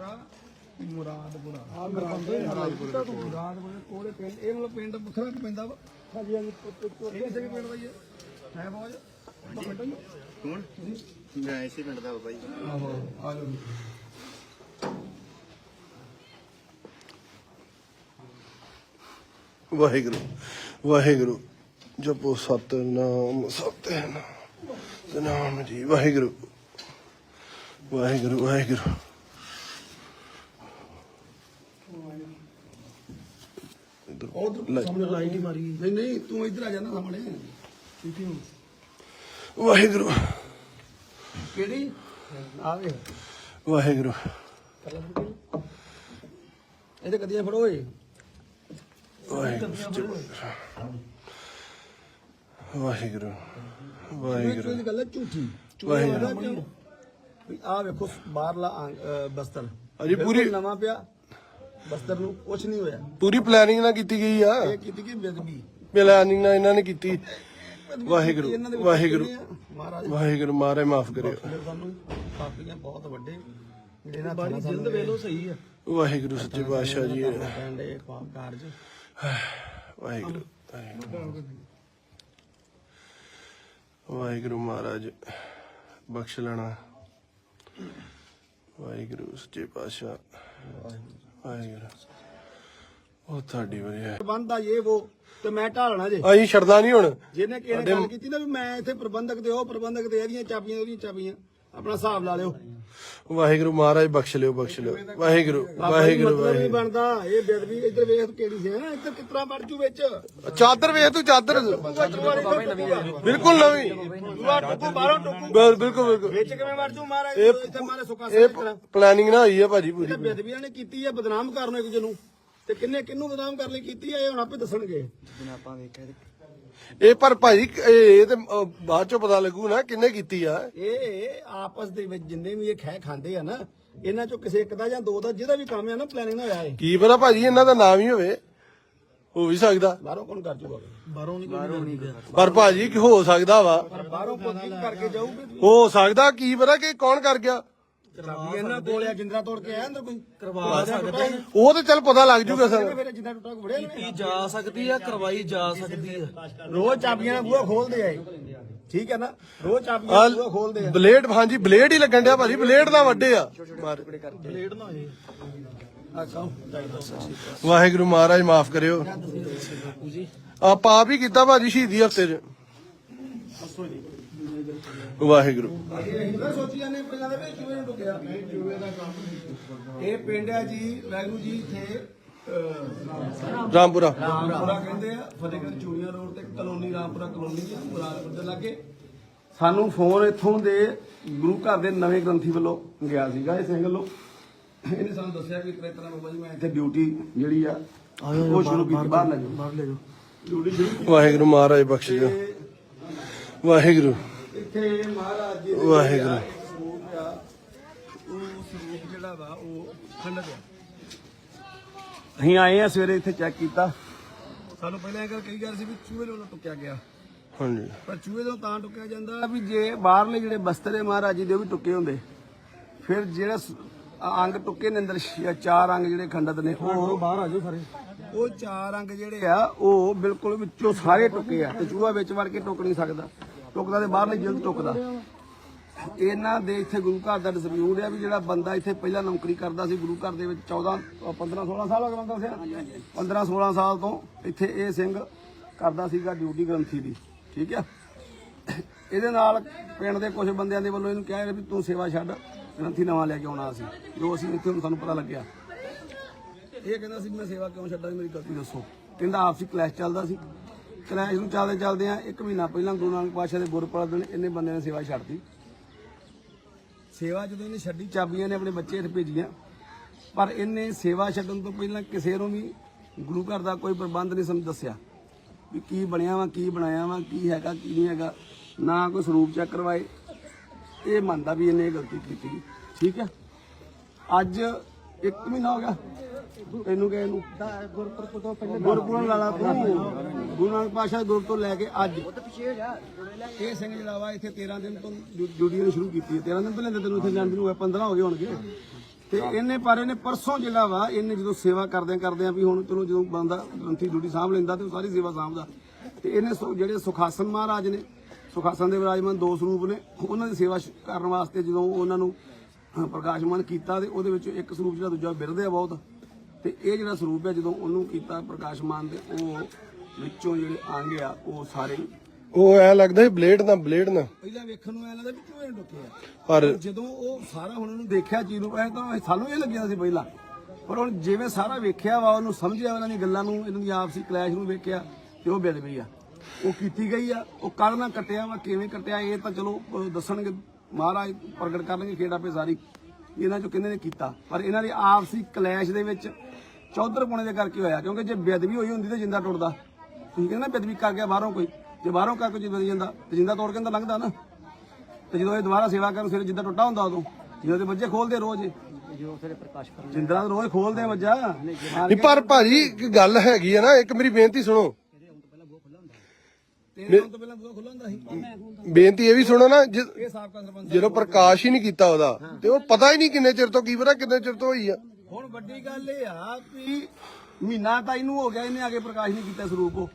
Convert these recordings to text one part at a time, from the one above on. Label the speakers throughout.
Speaker 1: ਰਾਮਪੁਰਾ ਮੁਰਾਦਪੁਰਾ ਆ ਮੁਰਾਦਪੁਰਾ ਮੁਰਾਦਪੁਰਾ ਕੋਲੇ ਪਿੰਡ ਇਹ ਮਤਲਬ ਪਿੰਡ ਵੱਖਰਾ ਪੈਂਦਾ ਵਾ ਹਾਂਜੀ ਹਾਂਜੀ ਇਹ ਕਿਸੇ ਪਿੰਡ ਦਾ ਹੀ ਹੈ ਹੈ ਫੌਜ
Speaker 2: ਕੌਣ ਮੈਂ ਇਸੇ ਪਿੰਡ ਦਾ ਬਾਬਾ ਜੀ
Speaker 1: ਆਹੋ ਆ ਲਓ
Speaker 3: ਵਾਹਿਗੁਰੂ ਵਾਹਿਗੁਰੂ, ਜਪੋ ਸਤਨਾਮ ਸਤਨਾਮ ਸਤਨਾਮ ਜੀ, ਵਾਹਿਗੁਰੂ ਵਾਹਿਗੁਰੂ ਵਾਹਿਗੁਰੂ।
Speaker 1: ਉਧਰ ਸਾਹਮਣੇ ਲਾਈਟ ਹੀ ਮਾਰੀ ਨਹੀਂ ਨਹੀਂ ਤੂੰ ਇੱਧਰ ਆ ਜਾਣਾ ਸਾਹਮਣੇ। ਠੀਕ ਹੈ
Speaker 3: ਵਾਹਿਗੁਰੂ।
Speaker 1: ਕਿਹੜੀ?
Speaker 3: ਵਾਹਿਗੁਰੂ।
Speaker 1: ਇਹਦੇ ਕਦੀਆਂ ਫੜੋ ਏ
Speaker 3: ਵਾਹਿਗੁਰੂ। ਵਾਹਿਗੁਰੂ। ਵਾਹਿਗੁਰੂ।
Speaker 1: ਇਹ ਗੱਲ ਝੂਠੀ।
Speaker 3: ਵਾਹਿਗੁਰੂ।
Speaker 1: ਆ ਵੇਖੋ ਬਾਹਰਲਾ ਬਸਤਰ।
Speaker 3: ਅਜੀ
Speaker 1: ਬਿਲਕੁਲ
Speaker 3: ਪੂਰੀ-
Speaker 1: ਨਵਾਂ ਪਿਆ। ਬਸਤਰ ਨੂੰ ਕੁਝ ਨਹੀਂ ਹੋਇਆ।
Speaker 3: ਪੂਰੀ ਪਲੈਨਿੰਗ ਨਾਲ ਕੀਤੀ ਗਈ ਆ।
Speaker 1: ਇਹ ਕੀਤੀ ਕਿ ਬੇਦਬੀ
Speaker 3: ਪਲੈਨਿੰਗ ਨਾਲ ਇਹਨਾਂ ਨੇ ਕੀਤੀ। ਵਾਹਿਗੁਰੂ ਵਾਹਿਗੁਰੂ ਵਾਹਿਗੁਰੂ ਮਾਰੇ ਮਾਫ ਕਰਿਓ।
Speaker 1: ਸਾਨੂੰ ਪਾਪੀਆਂ ਬਹੁਤ ਵੱਡੇ ਜਿਹੜੇ ਨਾ ਬਾਰੀ ਜਿਲਦ ਵੇਲੋ ਸਹੀ ਆ।
Speaker 3: ਵਾਹਿਗੁਰੂ ਸੱਚੇ ਪਾਤਸ਼ਾਹ ਜੀ।
Speaker 1: ਕਹਿੰਦੇ ਪਾਪ ਕਾਰਜ।
Speaker 3: ਵਾਹਿਗੁਰੂ ਵਾਹਿਗੁਰੂ। ਵਾਹਿਗੁਰੂ ਮਹਾਰਾਜ ਬਖਸ਼ ਲੈਣਾ। ਵਾਹਿਗੁਰੂ ਸੱਚੇ ਪਾਤਸ਼ਾਹ। ਵਾਹਿਗੁਰੂ ਉਹ ਤੁਹਾਡੀ ਵਧੀਆ
Speaker 1: ਪ੍ਰਬੰਧ ਆ ਇਹ ਉਹ ਤੇ ਮੈਂ ਢਾਲਣਾ ਜੇ।
Speaker 3: ਅਸੀਂ ਛੱਡਦਾ ਨਹੀਂ ਹੁਣ।
Speaker 1: ਜਿਹਨੇ ਕਿਸੇ ਨੇ ਗੱਲ ਕੀਤੀ ਨਾ ਵੀ ਮੈਂ ਇੱਥੇ ਪ੍ਰਬੰਧਕ ਤੇ ਉਹ ਪ੍ਰਬੰਧਕ ਤੇ ਇਹਦੀਆਂ ਚਾਬੀਆਂ ਉਹਦੀਆਂ ਚਾਬੀਆਂ। ਆਪਣਾ ਹਿਸਾਬ ਲਾ ਲਿਓ।
Speaker 3: ਵਾਹਿਗੁਰੂ ਮਹਾਰਾਜ ਬਖਸ਼ ਲਿਓ ਬਖਸ਼ ਲਿਓ। ਵਾਹਿਗੁਰੂ ਵਾਹਿਗੁਰੂ
Speaker 1: ਮਤਲਬ ਨਹੀਂ
Speaker 3: ਵਾਹਿਗੁਰੂ।
Speaker 1: ਬਣਦਾ। ਇਹ ਬੇਦਬੀ ਇੱਧਰ ਵੇਖ ਕਿਹੜੀ ਸੀ ਨਾ ਇੱਧਰ ਕਿਤਰਾ ਵੜ ਜੂ ਵਿੱਚ?
Speaker 3: ਚਾਦਰ ਵੇਖ ਤੂੰ ਚਾਦਰ। ਬਿਲਕੁਲ ਨਵੀਂ।
Speaker 1: ਦੂਆ ਟੁੱਕੂ ਬਾਹਰੋਂ ਟੁੱਕੂ।
Speaker 3: ਬਿਲ- ਬਿਲਕੁਲ ਬਿਲਕੁਲ।
Speaker 1: ਵਿੱਚ ਕਿਵੇਂ ਵੜ ਜੂ ਮਹਾਰਾਜ?
Speaker 3: ਇਹ-
Speaker 1: ਇੱਥੇ ਮਾਰੇ ਸੁੱਕਾ
Speaker 3: ਇਹ
Speaker 1: ਸਿਰ
Speaker 3: ਪਲੈਨਿੰਗ ਨਾ ਹੋਈ ਹੈ ਭਾਜੀ ਪੂਰੀ
Speaker 1: ਇਹ ਬੇਦਬੀਆਂ ਨੇ ਕੀਤੀ ਹੈ ਬਦਨਾਮ ਕਰਨ ਇੱਕ ਜਨੂੰ ਤੇ ਕਿੰਨੇ ਕਿੰਨੂੰ ਬਦਨਾਮ ਕਰਨ ਲਈ ਕੀਤੀ ਹੈ ਇਹ ਹੁਣ ਆਪੇ ਦੱਸਣਗੇ।
Speaker 3: ਇਹ ਪਰ ਭਾਜੀ ਇਹ ਤੇ ਅਹ, ਬਾਅਦ ਚੋਂ ਪਤਾ ਲੱਗੂ ਨਾ ਕਿੰਨੇ ਕੀਤੀ ਆ।
Speaker 1: ਇਹ ਆਪਸ ਦੇ ਵਿੱਚ ਜਿੰਨੇ ਵੀ ਇਹ ਖੈ ਖਾਂਦੇ ਆ ਨਾ ਇਹਨਾਂ ਚੋਂ ਕਿਸੇ ਇੱਕ ਦਾ ਜਾਂ ਦੋ ਦਾ ਜਿਹਦਾ ਵੀ ਕੰਮ ਆ ਨਾ ਪਲੈਨਿੰਗ ਨਾਲ ਹੋਇਆ ਏ
Speaker 3: ਕੀ ਪਤਾ ਭਾਜੀ ਇਹਨਾਂ ਦਾ ਨਾਮ ਹੀ ਹੋਵੇ। ਹੋ ਵੀ ਸਕਦਾ।
Speaker 1: ਬਾਹਰੋਂ ਕੌਣ ਕਰ ਜੂਗਾ? ਬਾਹਰੋਂ ਨਹੀਂ ਬਾਹਰੋਂ ਨਹੀਂ
Speaker 3: ਪਰ ਭਾਜੀ ਕੀ ਹੋ ਸਕਦਾ ਵਾ।
Speaker 1: ਪਰ ਬਾਹਰੋਂ ਕੋਈ ਕਰਕੇ ਜਾਊਗੀ
Speaker 3: ਹੋ ਸਕਦਾ ਕੀ ਪਤਾ ਕਿ ਕੌਣ ਕਰ ਗਿਆ।
Speaker 1: ਚਾਬੀ ਇਹਨਾਂ ਕੋਲ ਆ ਜਿੰਦਰਾ ਤੋੜ ਕੇ ਆਇਆ ਅੰਦਰ ਕੋਈ? ਕਰਵਾ ਸਕਦੇ
Speaker 3: ਉਹ ਤੇ ਚੱਲ ਪਤਾ ਲੱਗ ਜੂਗਾ ਸਰ।
Speaker 1: ਫਿਰ ਜਿੰਦਰਾ ਟੁੱਟਾ ਕੋ ਵੜਿਆ
Speaker 4: ਕੀਤੀ ਜਾ ਸਕਦੀ ਆ ਕਰਵਾਈ ਜਾ ਸਕਦੀ ਆ।
Speaker 1: ਰੋਜ਼ ਚਾਬੀਆਂ ਨਾਲ ਬੂਹਾ ਖੋਲਦੇ ਆਏ ਠੀਕ ਹੈ ਨਾ? ਰੋਜ਼ ਚਾਬੀਆਂ ਨਾਲ ਬੂਹਾ ਖੋਲਦੇ ਆ।
Speaker 3: ਬਲੇਡ ਹਾਂਜੀ ਬਲੇਡ ਹੀ ਲੱਗਣ ਡਿਆ ਭਾਜੀ। ਬਲੇਡ ਦਾ ਵੱਡੇ ਆ।
Speaker 4: ਨਾ ਹੋਏ।
Speaker 3: ਵਾਹਿਗੁਰੂ ਮਹਾਰਾਜ ਮਾਫ ਕਰਿਓ। ਆ ਪਾਪ ਹੀ ਕੀਤਾ ਭਾਜੀ ਸ਼ਹੀਦੀ ਹਫ਼ਤੇ 'ਚ। ਵਾਹਿਗੁਰੂ।
Speaker 1: ਮੈਂ ਸੋਚੀ ਜਾਂਦੇ ਪਹਿਲਾਂ ਦੇ ਵਿੱਚ ਕਿਵੇਂ ਟੁਕਿਆ। ਇਹ ਪਿੰਡ ਜੀ ਵੈਗੂ ਜੀ ਇੱਥੇ
Speaker 3: ਰਾਮਪੁਰਾ।
Speaker 1: ਰਾਮਪੁਰਾ ਕਹਿੰਦੇ ਆ ਫਤਿਹਗੜ੍ਹ ਚੂੜੀਆਂ ਰੋਡ ਤੇ ਕਲੋਨੀ ਰਾਮਪੁਰਾ ਕਲੋਨੀ ਆ ਮੁਰਾਦਪੁਰ ਦੇ ਲਾਗੇ। ਸਾਨੂੰ ਫੋਨ ਇੱਥੋਂ ਦੇ ਗੁਰੂ ਘਰ ਦੇ ਨਵੇਂ ਗ੍ਰੰਥੀ ਵੱਲੋਂ ਗਿਆ ਸੀਗਾ ਇਹ ਸਿੰਘ ਵੱਲੋਂ। ਇਹਨੇ ਸਾਨੂੰ ਦੱਸਿਆ ਕਿ ਤੇਰੇ ਤਰ੍ਹਾਂ ਬਾਬਾ ਜੀ ਮੈਂ ਇੱਥੇ ਡਿਊਟੀ ਜਿਹੜੀ ਆ ਉਹ ਸ਼ੁਰੂ ਕੀਤੀ ਬਾਹਰ ਲੈ ਜਾਓ।
Speaker 4: ਬਾਹਰ ਲੈ ਜਾਓ।
Speaker 1: ਡਿਊਟੀ ਸ਼ੁਰੂ ਕੀਤੀ।
Speaker 3: ਵਾਹਿਗੁਰੂ ਮਹਾਰਾਜ ਬਖਸ਼
Speaker 1: ਤੇ
Speaker 3: ਵਾਹਿਗੁਰੂ।
Speaker 1: ਇੱਥੇ ਮਹਾਰਾਜ ਜੀ ਦੇ
Speaker 3: ਵਾਹਿਗੁਰੂ।
Speaker 1: ਜਿਹੜਾ ਸਰੂਪ ਆ, ਉਹ ਸਰੂਪ ਜਿਹੜਾ ਵਾ ਉਹ ਖੰਡਤ ਆ ਅਸੀਂ ਆਏ ਆ ਸਵੇਰੇ ਇੱਥੇ ਚੈੱਕ ਕੀਤਾ। ਸਾਨੂੰ ਪਹਿਲਾਂ ਇਹ ਗੱਲ ਕਹੀ ਜਾ ਰਹੀ ਸੀ ਵੀ ਚੂਹੇ ਵੱਲੋਂ ਟੁੱਕਿਆ ਗਿਆ।
Speaker 3: ਹਾਂਜੀ।
Speaker 1: ਪਰ ਚੂਹੇ ਤੋਂ ਤਾਂ ਟੁੱਕਿਆ ਜਾਂਦਾ ਵੀ ਜੇ ਬਾਹਰਲੇ ਜਿਹੜੇ ਬਸਤਰ ਮਹਾਰਾਜ ਜੀ ਦੇ ਉਹ ਵੀ ਟੁੱਕੇ ਹੁੰਦੇ। ਫਿਰ ਜਿਹੜਾ ਅੰਗ ਟੁੱਕੇ ਨੇ ਅੰਦਰ ਚਾਰ ਅੰਗ ਜਿਹੜੇ ਖੰਡਤ ਨੇ ਉਹ
Speaker 4: ਬਾਹਰ ਆ ਜਾਓ ਸਾਰੇ।
Speaker 1: ਉਹ ਚਾਰ ਅੰਗ ਜਿਹੜੇ ਆ ਉਹ ਬਿਲਕੁਲ ਵਿੱਚੋਂ ਸਾਰੇ ਟੁੱਕੇ ਆ ਤੇ ਚੂਹਾ ਵਿੱਚ ਵੜ ਕੇ ਟੁੱਕ ਨਹੀਂ ਸਕਦਾ। ਟੁੱਕਦਾ ਤੇ ਬਾਹਰਲੇ ਜਿਲਦ ਟੁੱਕਦਾ। ਇਹਨਾਂ ਦੇ ਇੱਥੇ ਗੁਰੂ ਘਰ ਦਾ ਡਿਸਪਿਊਟ ਆ ਵੀ ਜਿਹੜਾ ਬੰਦਾ ਇੱਥੇ ਪਹਿਲਾਂ ਨੌਕਰੀ ਕਰਦਾ ਸੀ ਗੁਰੂ ਘਰ ਦੇ ਵਿੱਚ 14 ਅ, 15 16 ਸਾਲ ਹੋ ਗਏ ਮੈਨੂੰ ਦੱਸਿਆ 15 16 ਸਾਲ ਤੋਂ ਇੱਥੇ ਇਹ ਸਿੰਘ ਕਰਦਾ ਸੀਗਾ ਡਿਊਟੀ ਗ੍ਰੰਥੀ ਦੀ ਠੀਕ ਆ? ਇਹਦੇ ਨਾਲ ਪਿੰਡ ਦੇ ਕੁਝ ਬੰਦਿਆਂ ਦੇ ਵੱਲੋਂ ਇਹਨੂੰ ਕਿਹਾ ਵੀ ਤੂੰ ਸੇਵਾ ਛੱਡ ਗ੍ਰੰਥੀ ਨਵਾਂ ਲੈ ਕੇ ਆਉਣਾ ਸੀ ਜੋ ਅਸੀਂ ਇੱਥੇ ਹੁਣ ਸਾਨੂੰ ਪਤਾ ਲੱਗਿਆ। ਇਹ ਕਹਿੰਦਾ ਸੀ ਮੈਂ ਸੇਵਾ ਕਿਉਂ ਛੱਡਾਂ ਮੇਰੀ ਗਲਤੀ ਦੱਸੋ। ਕਹਿੰਦਾ ਆਪਸੀ ਕਲੈਸ਼ ਚੱਲਦਾ ਸੀ। ਕਲੈਸ਼ ਨੂੰ ਚੱਲਦੇ ਚੱਲਦੇ ਆ, ਇੱਕ ਮਹੀਨਾ ਪਹਿਲਾਂ ਗੁਰੂ ਨਾਨਕ ਪਾਤਸ਼ਾਹ ਦੇ ਗੁਰਪੁਰਬ ਦਿਨ ਇਹਨੇ ਬੰਦੇ ਨੇ ਸੇਵਾ ਛੱਡਤੀ ਸੇਵਾ ਜਦੋਂ ਇਹਨੇ ਛੱਡੀ, ਚਾਬੀਆਂ ਨੇ ਆਪਣੇ ਬੱਚੇ ਹੇਠ ਭੇਜੀਆਂ। ਪਰ ਇਹਨੇ ਸੇਵਾ ਛੱਡਣ ਤੋਂ ਪਹਿਲਾਂ ਕਿਸੇ ਨੂੰ ਵੀ ਗੁਰੂ ਘਰ ਦਾ ਕੋਈ ਪ੍ਰਬੰਧ ਨਹੀਂ ਸਮਝ ਦੱਸਿਆ ਵੀ ਕੀ ਬਣਿਆ ਵਾ, ਕੀ ਬਣਾਇਆ ਵਾ, ਕੀ ਹੈਗਾ, ਕੀ ਨਹੀਂ ਹੈਗਾ। ਨਾ ਕੋਈ ਸਰੂਪ ਚੈੱਕ ਕਰਵਾਏ। ਇਹ ਮੰਨਦਾ ਵੀ ਇਹਨੇ ਇਹ ਗਲਤੀ ਕੀਤੀ। ਠੀਕ ਹੈ? ਅੱਜ ਇੱਕ ਮਹੀਨਾ ਹੋ ਗਿਆ। ਇਹਨੂੰ ਗਏ ਨੂੰ ਗੁਰਪੁਰਬ ਤੋਂ ਪਹਿਲਾਂ ਗੁਰਪੁਰਬ ਲਾਲਾ ਤੂੰ। ਗੁਰੂ ਨਾਨਕ ਪਾਸ਼ਾ ਗੁਰੂ ਤੋਂ ਲੈ ਕੇ ਅੱਜ। ਇਹ ਸਿੰਘ ਜਿਹੜਾ ਵਾ ਇੱਥੇ 13 ਦਿਨ ਤੋਂ ਡਿਊਟੀ ਨੂੰ ਸ਼ੁਰੂ ਕੀਤੀ ਹੈ। 13 ਦਿਨ ਤੋਂ ਤੈਨੂੰ ਇੱਥੇ ਜਾਣ ਨੂੰ ਹੋਇਆ 15 ਹੋ ਗਏ ਹੋਣਗੇ। ਤੇ ਇਹਨੇ ਪਰ ਇਹਨੇ ਪਰਸੋਂ ਜਿਹੜਾ ਵਾ, ਇਹਨੇ ਜਦੋਂ ਸੇਵਾ ਕਰਦੇ ਕਰਦੇ ਆ ਵੀ ਹੁਣ ਚਲੋ ਜਦੋਂ ਬੰਦਾ ਗ੍ਰੰਥੀ ਡਿਊਟੀ ਸਾਂਭ ਲੈਂਦਾ ਤੇ ਉਹ ਸਾਰੀ ਸੇਵਾ ਸਾਂਭਦਾ। ਤੇ ਇਹਨੇ ਜਿਹੜੇ ਸੁਖਾਸਨ ਮਹਾਰਾਜ ਨੇ, ਸੁਖਾਸਨ ਦੇ ਵਿਰਾਜਮਾਨ ਦੋ ਸਰੂਪ ਨੇ, ਉਹਨਾਂ ਦੀ ਸੇਵਾ ਕਰਨ ਵਾਸਤੇ ਜਦੋਂ ਉਹਨਾਂ ਨੂੰ ਪ੍ਰਕਾਸ਼ਮਾਨ ਕੀਤਾ ਤੇ ਉਹਦੇ ਵਿੱਚ ਇੱਕ ਸਰੂਪ ਜਿਹੜਾ ਦੂਜਾ ਬਿਰਦੇ ਆ ਬਹੁਤ। ਤੇ ਇਹ ਜਿਹੜਾ ਸਰੂਪ ਹੈ ਜਦੋਂ ਉਹਨੂੰ ਕੀਤਾ ਪ੍ਰਕਾਸ਼ਮਾਨ ਦੇ ਉਹ ਵਿੱਚੋਂ ਜਿਹੜੇ ਅੰਗ ਆ ਉਹ ਸਾਰੇ।
Speaker 3: ਉਹ ਐ ਲੱਗਦਾ ਸੀ ਬਲੇਡ ਨਾਲ ਬਲੇਡ ਨਾਲ।
Speaker 1: ਪਹਿਲਾਂ ਵੇਖਣ ਨੂੰ ਐ ਲੱਗਦਾ ਵੀ ਕਿਉਂ ਟੁੱਕੇ ਆ
Speaker 3: ਪਰ
Speaker 1: ਜਦੋਂ ਉਹ ਸਾਰਾ ਹੁਣ ਉਹਨੂੰ ਦੇਖਿਆ ਚੀਜ਼ ਨੂੰ ਐ ਤਾਂ ਸਾਨੂੰ ਇਹ ਲੱਗਿਆ ਸੀ ਪਹਿਲਾਂ। ਪਰ ਹੁਣ ਜਿਵੇਂ ਸਾਰਾ ਵੇਖਿਆ ਵਾ ਉਹਨੂੰ ਸਮਝਿਆ ਉਹਨਾਂ ਦੀ ਗੱਲਾਂ ਨੂੰ ਇਹਨਾਂ ਦੀ ਆਪਸੀ ਕਲੈਸ਼ ਨੂੰ ਵੇਖਿਆ ਤੇ ਉਹ ਬਿਲਵੀ ਆ। ਉਹ ਕੀਤੀ ਗਈ ਆ ਉਹ ਕੱਲ ਨਾ ਕੱਟਿਆ ਵਾ ਕਿਵੇਂ ਕੱਟਿਆ ਇਹ ਤਾਂ ਚਲੋ ਦੱਸਣਗੇ ਮਹਾਰਾਜ ਪ੍ਰਗਟ ਕਰਨਗੇ ਖੇੜਾ ਪੇ ਸਾਰੀ। ਇਹਨਾਂ ਚੋਂ ਕਿਹਨੇ ਨੇ ਕੀਤਾ? ਪਰ ਇਹਨਾਂ ਦੀ ਆਪਸੀ ਕਲੈਸ਼ ਦੇ ਵਿੱਚ ਚੌਧਰ ਪੁਣੇ ਦੇ ਕਰਕੇ ਹੋਇਆ ਕਿਉਂਕਿ ਜੇ ਬੇਅਦਬੀ ਹੋਈ ਹੁੰਦੀ ਤਾਂ ਜਿੰਦਾ ਟੁੱਟਦਾ। ਤੁਸੀਂ ਕਹਿੰਦੇ ਨਾ ਬੇਅਦਬੀ ਕਰ ਗਿਆ ਬਾਹਰੋਂ ਕੋਈ ਜੇ ਬਾਹਰੋਂ ਕਰ ਕੋਈ ਜਿੰਦਾ ਜਾਂਦਾ ਤੇ ਜਿੰਦਾ ਤੋੜ ਕੇ ਤਾਂ ਲੰਘਦਾ ਨਾ। ਤੇ ਜਦੋਂ ਇਹ ਦੁਬਾਰਾ ਸੇਵਾ ਕਰਨ ਫਿਰ ਜਿੱਦਾਂ ਟੁੱਟਾ ਹੁੰਦਾ ਉਦੋਂ ਜਦੋਂ ਤੇ ਵੱਜੇ ਖੋਲਦੇ ਰੋਜ਼ ਜਿੰਦਰਾ ਰੋਜ਼ ਖੋਲਦੇ ਵੱਜਾ
Speaker 3: ਨਹੀਂ ਪਰ ਭਾਜੀ ਇੱਕ ਗੱਲ ਹੈਗੀ ਆ ਨਾ ਇੱਕ ਮੇਰੀ ਬੇਨਤੀ ਸੁਣੋ। ਬੇਨਤੀ ਇਹ ਵੀ ਸੁਣੋ ਨਾ ਜਦੋਂ ਪ੍ਰਕਾਸ਼ ਹੀ ਨਹੀਂ ਕੀਤਾ ਉਹਦਾ ਤੇ ਉਹ ਪਤਾ ਹੀ ਨਹੀਂ ਕਿੰਨੇ ਚਿਰ ਤੋਂ ਕੀ ਪਤਾ ਕਿੰਨੇ ਚਿਰ ਤੋਂ ਹੋਈ ਆ।
Speaker 1: ਹੁਣ ਵੱਡੀ ਗੱਲ ਇਹ ਆ ਕਿ ਮਹੀਨਾ ਤਾਂ ਇਹਨੂੰ ਹੋ ਗਿਆ ਇਹਨੇ ਅੱਗੇ ਪ੍ਰਕਾਸ਼ ਨਹੀਂ ਕੀਤਾ ਸਰੂਪ ਉਹ।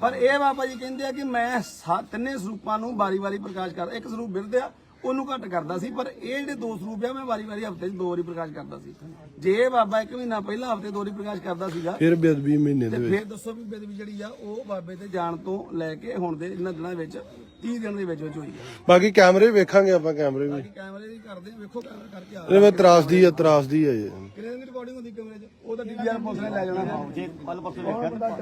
Speaker 1: ਪਰ ਇਹ ਬਾਬਾ ਜੀ ਕਹਿੰਦੇ ਆ ਕਿ ਮੈਂ ਸਾ- ਤਿੰਨੇ ਸਰੂਪਾਂ ਨੂੰ ਵਾਰੀ-ਵਾਰੀ ਪ੍ਰਕਾਸ਼ ਕਰ ਇੱਕ ਸਰੂਪ ਬਿਰਦੇ ਆ ਉਹਨੂੰ ਘੱਟ ਕਰਦਾ ਸੀ ਪਰ ਇਹ ਜਿਹੜੇ ਦੋ ਸਰੂਪ ਆ ਮੈਂ ਵਾਰੀ-ਵਾਰੀ ਹਫ਼ਤੇ 'ਚ ਦੋ ਵਾਰੀ ਪ੍ਰਕਾਸ਼ ਕਰਦਾ ਸੀ। ਜੇ ਇਹ ਬਾਬਾ ਇੱਕ ਮਹੀਨਾ ਪਹਿਲਾਂ ਹਫ਼ਤੇ ਦੋ ਵਾਰੀ ਪ੍ਰਕਾਸ਼ ਕਰਦਾ ਸੀਗਾ
Speaker 3: ਫਿਰ ਬੇਅਦਬੀ ਮਹੀਨੇ ਦੇ
Speaker 1: ਤੇ
Speaker 3: ਵਿੱਚ।
Speaker 1: ਫਿਰ ਦੱਸੋ ਵੀ ਬੇਦਬੀ ਜਿਹੜੀ ਆ ਉਹ ਬਾਬੇ ਤੇ ਜਾਣ ਤੋਂ ਲੈ ਕੇ ਹੁਣ ਦੇ ਇਹਨਾਂ ਦਿਨਾਂ ਵਿੱਚ 30 ਦਿਨ ਦੇ ਵਿੱਚ ਵਿੱਚ ਹੋਈ ਆ।
Speaker 3: ਬਾਕੀ ਕੈਮਰੇ ਵੇਖਾਂਗੇ ਆਪਾਂ ਕੈਮਰੇ ਵੀ।
Speaker 1: ਕੈਮਰੇ ਦੀ ਕਰਦੇ ਆ, ਵੇਖੋ ਕੈਮਰਾ ਕਰਕੇ ਆ
Speaker 3: ਇਹਦੇ ਵਿੱਚ ਤਰਾਸਦੀ ਆ ਤਰਾਸਦੀ ਆ ਇਹ।
Speaker 1: ਦਿਨ ਦੀ ਰਿਕਾਰਡਿੰਗ ਹੁੰਦੀ ਕੈਮਰੇ 'ਚ? ਉਹ ਤਾਂ ਡੀਵੀਆਰ ਪੁਲਿਸ ਨੇ ਲੈ ਜਾਣਾ।
Speaker 2: ਜੇ ਕੱਲ ਪਰਸੋਂ ਵੇਖਿਆ